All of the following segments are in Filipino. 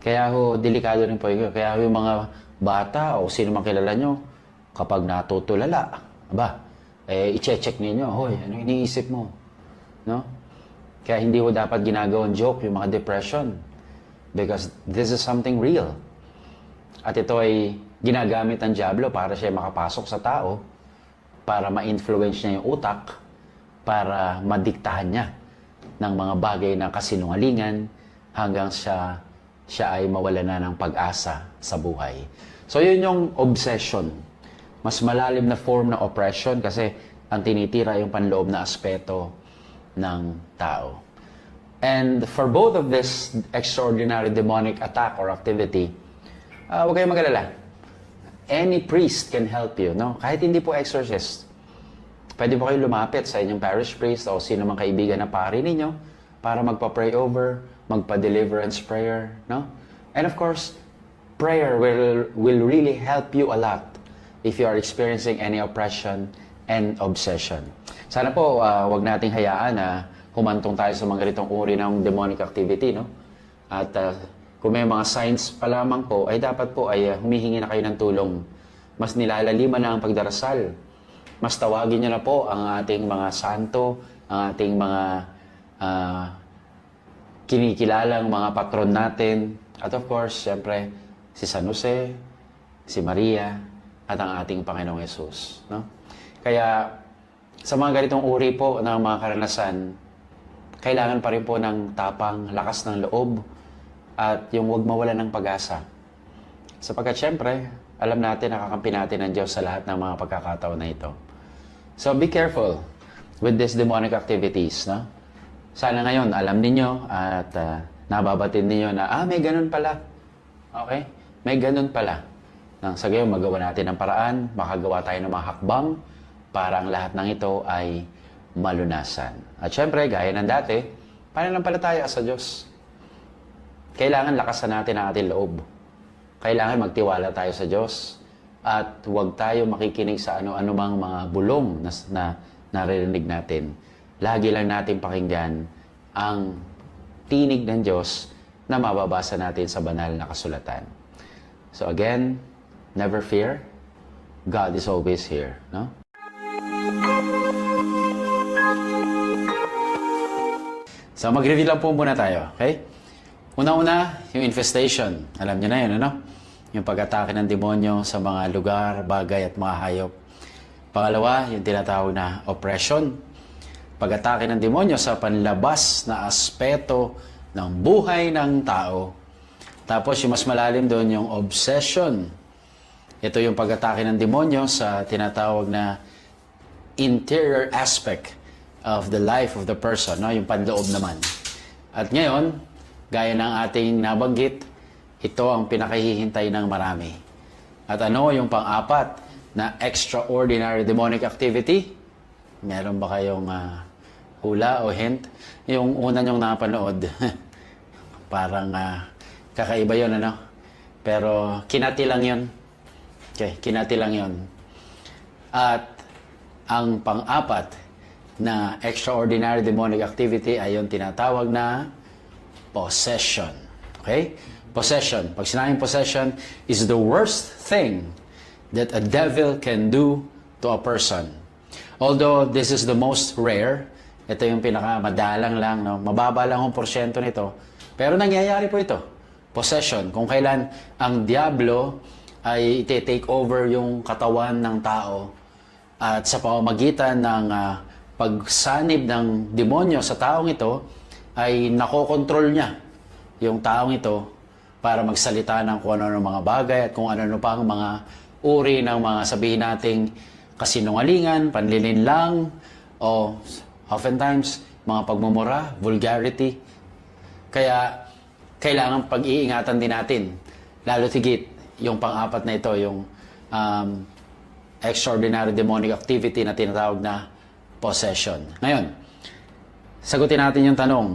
Kaya ho, delikado rin po yun. Kaya ho, yung mga bata o sino man kilala nyo, kapag natutulala, aba, eh, i-check ninyo, hoy, ano iniisip mo? No? Kaya hindi ho dapat ginagawang joke yung mga depression. Because this is something real. At ito ay ginagamit ng Diablo para siya makapasok sa tao, para ma-influence niya yung utak, para madiktahan niya ng mga bagay na kasinungalingan hanggang siya, siya ay mawala na ng pag-asa sa buhay. So yun yung obsession. Mas malalim na form ng oppression kasi ang tinitira yung panloob na aspeto ng tao. And for both of this extraordinary demonic attack or activity, uh, huwag kayong magalala. Any priest can help you, no? Kahit hindi po exorcist. Pwede po kayo lumapit sa inyong parish priest o sino mang kaibigan na pari ninyo para magpa-pray over, magpa-deliverance prayer, no? And of course, prayer will, will really help you a lot if you are experiencing any oppression and obsession. Sana po, uh, wag nating hayaan na humantong tayo sa mga ganitong uri ng demonic activity, no? At uh, kung may mga signs pa lamang po, ay dapat po ay uh, humihingi na kayo ng tulong. Mas nilalaliman na ang pagdarasal. Mas tawagin niyo na po ang ating mga santo, ang ating mga uh, kinikilalang mga patron natin. At of course, siyempre, si San Jose, si Maria, at ang ating Panginoong Yesus. No? Kaya, sa mga ganitong uri po ng mga karanasan, kailangan pa rin po ng tapang, lakas ng loob, at yung huwag mawala ng pag-asa. Sapagkat syempre, alam natin, nakakampi natin ng Diyos sa lahat ng mga pagkakataon na ito. So be careful with these demonic activities. No? Sana ngayon, alam ninyo at uh, nababatid ninyo na, ah, may ganun pala. Okay? May ganun pala. Nang sa gayon, magawa natin ng paraan, makagawa tayo ng mga hakbang para ang lahat ng ito ay malunasan. At syempre, gaya ng dati, pananampalataya sa Diyos. Kailangan lakasan natin ang ating loob. Kailangan magtiwala tayo sa Diyos. At huwag tayo makikinig sa ano-ano mang mga bulong na, na naririnig natin. Lagi lang natin pakinggan ang tinig ng Diyos na mababasa natin sa banal na kasulatan. So again, never fear. God is always here. No? So mag-review lang po muna tayo, okay? Una-una, yung infestation. Alam niyo na yun, ano? Yung pag-atake ng demonyo sa mga lugar, bagay at mga hayop. Pangalawa, yung tinatawag na oppression. Pag-atake ng demonyo sa panlabas na aspeto ng buhay ng tao. Tapos yung mas malalim doon, yung obsession. Ito yung pag-atake ng demonyo sa tinatawag na interior aspect of the life of the person, no? yung panloob naman. At ngayon, gaya ng ating nabanggit, ito ang pinakahihintay ng marami. At ano yung pang-apat na extraordinary demonic activity? Meron ba kayong ah, hula o hint? Yung una nyong napanood, parang ah, kakaiba yun, ano? Pero kinati lang yun. Okay, kinati lang yun. At ang pang-apat na extraordinary demonic activity ay yung tinatawag na possession. Okay? Possession. Pag sinabing possession is the worst thing that a devil can do to a person. Although this is the most rare, ito yung pinakamadalang lang, no? mababa lang ang porsyento nito. Pero nangyayari po ito. Possession. Kung kailan ang diablo ay iti-take over yung katawan ng tao at sa pamamagitan ng ah, pagsanib ng demonyo sa taong ito, ay nakokontrol niya yung taong ito para magsalita ng kung ano mga bagay at kung ano pa ang mga uri ng mga sabihin nating kasinungalingan, panlilinlang, o oftentimes mga pagmumura, vulgarity. Kaya kailangan pag-iingatan din natin. Lalo tigit yung pang-apat na ito, yung um, extraordinary demonic activity na tinatawag na possession. Ngayon, sagutin natin yung tanong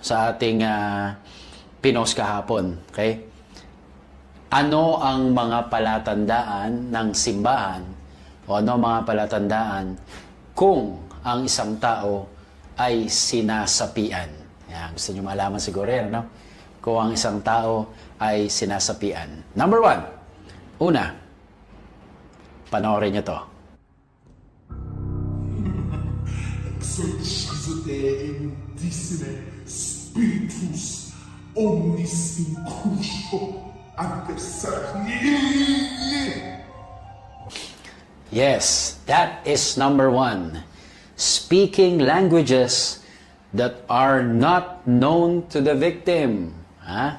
sa ating ah, pinos kahapon. Okay? Ano ang mga palatandaan ng simbahan o ano mga palatandaan kung ang isang tao ay sinasapian? Yan, gusto nyo malaman siguro yan, no? kung ang isang tao ay sinasapian. Number one, una, panoorin niyo to. exorcisate indicine spiritus omnis incusio adversari. Yes, that is number one. Speaking languages that are not known to the victim. Ha?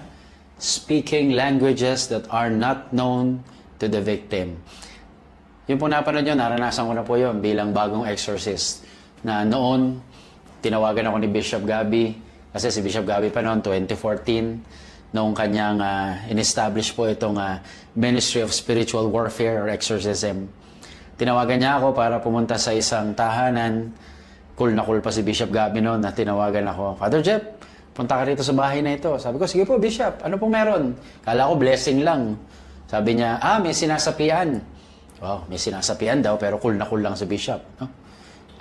Speaking languages that are not known to the victim. Yung po napanood nyo, naranasan ko na po yun bilang bagong exorcist. Na noon, tinawagan ako ni Bishop Gabi. Kasi si Bishop Gabi pa noon, 2014, noong kanyang ah, in-establish po itong ah, Ministry of Spiritual Warfare or Exorcism. Tinawagan niya ako para pumunta sa isang tahanan. Cool na cool pa si Bishop Gabi noon na tinawagan ako. Father Jeff, punta ka rito sa bahay na ito. Sabi ko, sige po Bishop, ano pong meron? Kala ko blessing lang. Sabi niya, ah, may sinasapian. Wow, may sinasapian daw pero cool na cool lang si Bishop. No?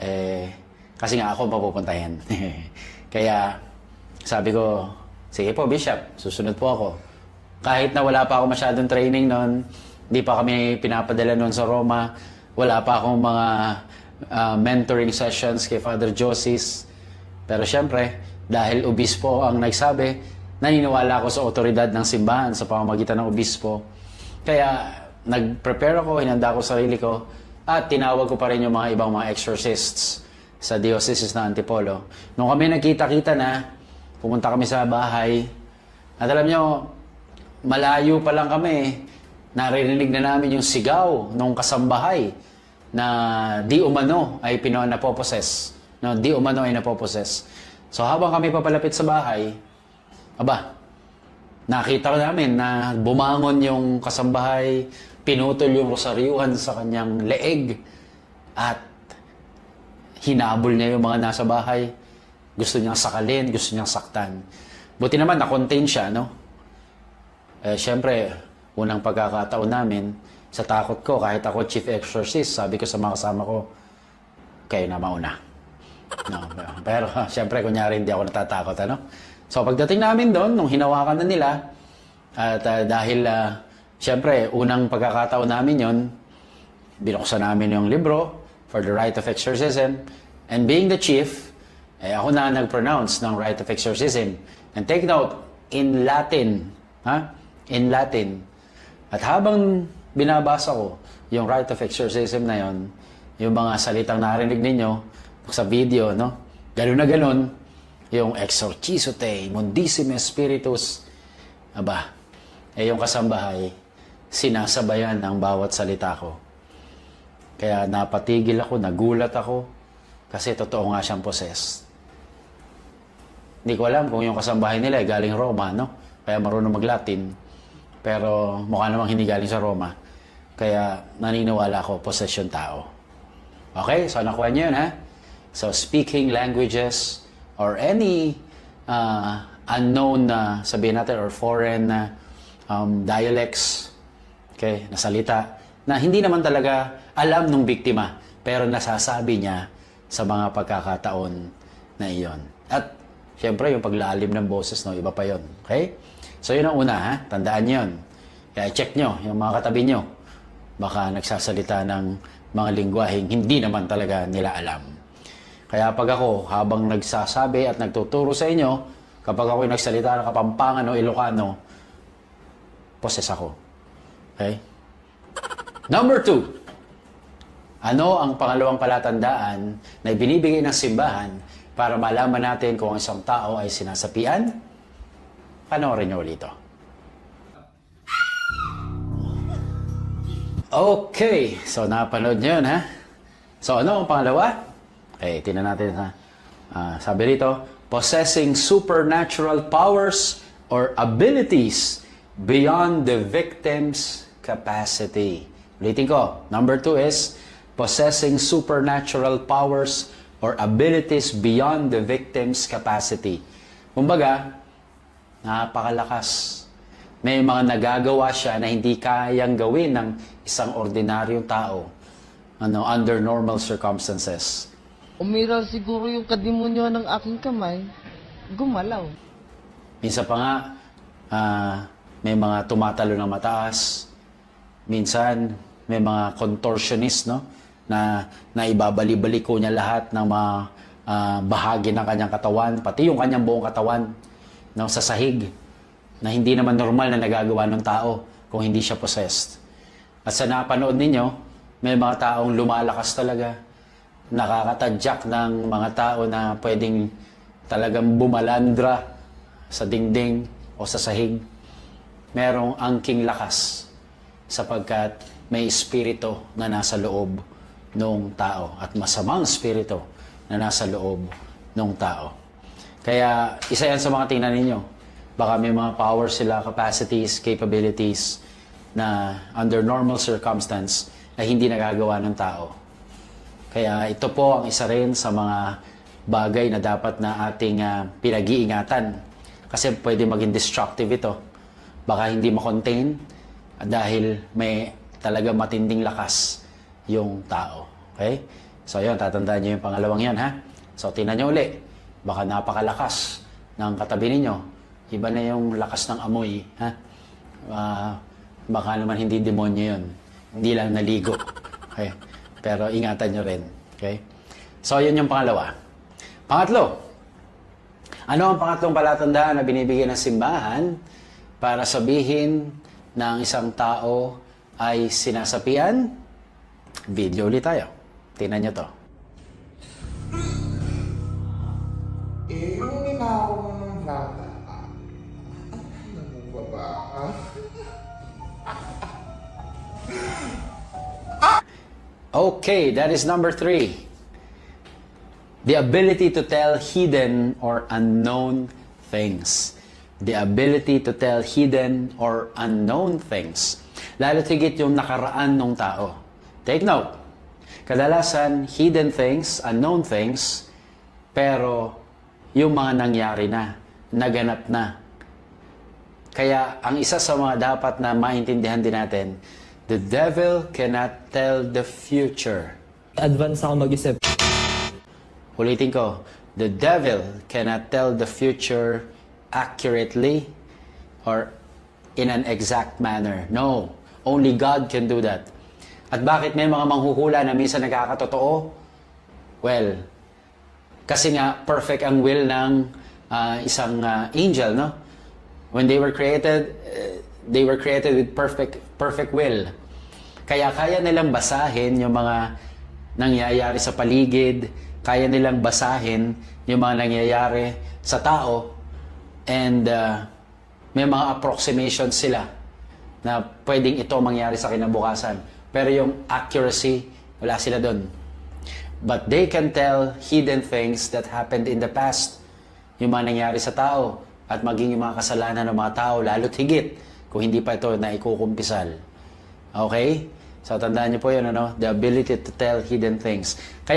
Eh, kasi nga ako mapupuntahin. Kaya sabi ko, sige po Bishop, susunod po ako. Kahit na wala pa ako masyadong training noon, hindi pa kami pinapadala noon sa Roma, wala pa akong mga ah, mentoring sessions kay Father Josis. Pero syempre, dahil obispo ang nagsabi, naniniwala ako sa otoridad ng simbahan sa pamamagitan ng obispo. Kaya nag-prepare ako, hinanda ko sarili ko, at tinawag ko pa rin yung mga ibang mga exorcists sa diocese ng Antipolo. Nung kami nagkita-kita na, pumunta kami sa bahay, at alam nyo, malayo pa lang kami, naririnig na namin yung sigaw nung kasambahay na di umano ay pino napoposes. No, di umano ay napoposes. So habang kami papalapit sa bahay, aba, nakita ko namin na bumangon yung kasambahay, pinutol yung rosaryuhan sa kanyang leeg, at hinabol niya yung mga nasa bahay. Gusto niyang sakalin, gusto niyang saktan. Buti naman, na-contain siya, no? Eh, syempre, unang pagkakataon namin, sa takot ko, kahit ako chief exorcist, sabi ko sa mga kasama ko, kayo na mauna. No, pero syempre, kunyari hindi ako natatakot, ano? So, pagdating namin doon, nung hinawakan na nila, at ah, dahil, ah, syempre, unang pagkakataon namin yon binuksan namin yung libro for the rite of exorcism. And being the chief, eh, ako na nag-pronounce ng rite of exorcism. And take note, in Latin, ha? In Latin. At habang binabasa ko yung rite of exorcism na yon, yung mga salitang narinig ninyo sa video, no? Ganun na ganun, yung exorciso te, mundissime spiritus, aba, eh yung kasambahay, sinasabayan ang bawat salita ko. Kaya napatigil ako, nagulat ako, kasi totoo nga siyang possessed. Hindi ko alam kung yung kasambahay nila ay galing Roma, no? Kaya marunong mag-Latin. Pero mukha namang hindi galing sa Roma. Kaya naniniwala ako, possession tao. Okay? So nakuha niyo yun, ha? So speaking languages or any uh, unknown na sabihin natin or foreign na um, dialects, okay, na salita, na hindi naman talaga alam ng biktima, pero nasasabi niya sa mga pagkakataon na iyon. At syempre, yung paglalim ng boses, no, iba pa yon Okay? So yun ang una, ha? Tandaan yun. Kaya check nyo, yung mga katabi nyo. Baka nagsasalita ng mga lingwaheng hindi naman talaga nila alam. Kaya pag ako, habang nagsasabi at nagtuturo sa inyo, kapag ako nagsalita ng Kapampangan o Ilocano, poses ako. Okay? Number two, ano ang pangalawang palatandaan na ibinibigay ng simbahan para malaman natin kung ang isang tao ay sinasapian? Panoorin niyo ulit ito. Okay, so napanood niyo yun, ha? So ano ang pangalawa? Okay, tingnan natin ha. Ah, sabi rito, possessing supernatural powers or abilities beyond the victim's capacity. Ulitin ko. Number two is possessing supernatural powers or abilities beyond the victim's capacity. Kumbaga, napakalakas. May mga nagagawa siya na hindi kayang gawin ng isang ordinaryong tao ano, under normal circumstances. Umiral siguro yung kadimonyo ng aking kamay. Gumalaw. Minsan pa nga, ah, may mga tumatalo ng mataas, minsan may mga contortionist no na naibabali-bali ko niya lahat ng mga ah, bahagi ng kanyang katawan pati yung kanyang buong katawan no sa sahig na hindi naman normal na nagagawa ng tao kung hindi siya possessed at sa napanood ninyo may mga taong lumalakas talaga nakakatadyak ng mga tao na pwedeng talagang bumalandra sa dingding o sa sahig merong angking lakas sapagkat may espiritu na nasa loob ng tao at masamang espiritu na nasa loob ng tao. Kaya isa yan sa mga tingnan ninyo. Baka may mga powers sila, capacities, capabilities na under normal circumstance ay hindi nagagawa ng tao. Kaya ito po ang isa rin sa mga bagay na dapat na ating ah, pinag-iingatan. Kasi pwede maging destructive ito. Baka hindi makontain dahil may talaga matinding lakas yung tao. Okay? So yun, tatandaan nyo yung pangalawang yan ha. So tingnan nyo uli. Baka napakalakas ng katabi ninyo. Iba na yung lakas ng amoy. Ha? Ah, baka naman hindi demonyo yun. Hindi lang naligo. Okay? Pero ingatan nyo rin. Okay? So yun yung pangalawa. Pangatlo, ano ang pangatlong palatandaan na binibigyan ng simbahan para sabihin ng isang tao ay sinasapian? Video ulit tayo. Tingnan nyo to. Okay, that is number three. The ability to tell hidden or unknown things. The ability to tell hidden or unknown things. Lalo tigit yung nakaraan ng tao. Take note. Kadalasan, hidden things, unknown things, pero yung mga nangyari na, naganap na. Kaya ang isa sa mga dapat na maintindihan din natin, the devil cannot tell the future. advance ako mag-isip. Ulitin ko, the devil cannot tell the future accurately or in an exact manner. No, only God can do that. At bakit may mga manghuhula na minsan nagkakatotoo? Well, kasi nga perfect ang will ng ah, isang ah, angel, no? When they were created, eh, they were created with perfect perfect will. Kaya kaya nilang basahin yung mga nangyayari sa paligid, kaya nilang basahin yung mga nangyayari sa tao, and ah, may mga approximations sila na pwedeng ito mangyari sa kinabukasan. Pero yung accuracy, wala sila doon. But they can tell hidden things that happened in the past. Yung mga nangyari sa tao at maging yung mga kasalanan ng mga tao, lalo't higit kung hindi pa ito na ikukumpisal. Okay? So tandaan niyo po yun, ano? The ability to tell hidden things. Kaya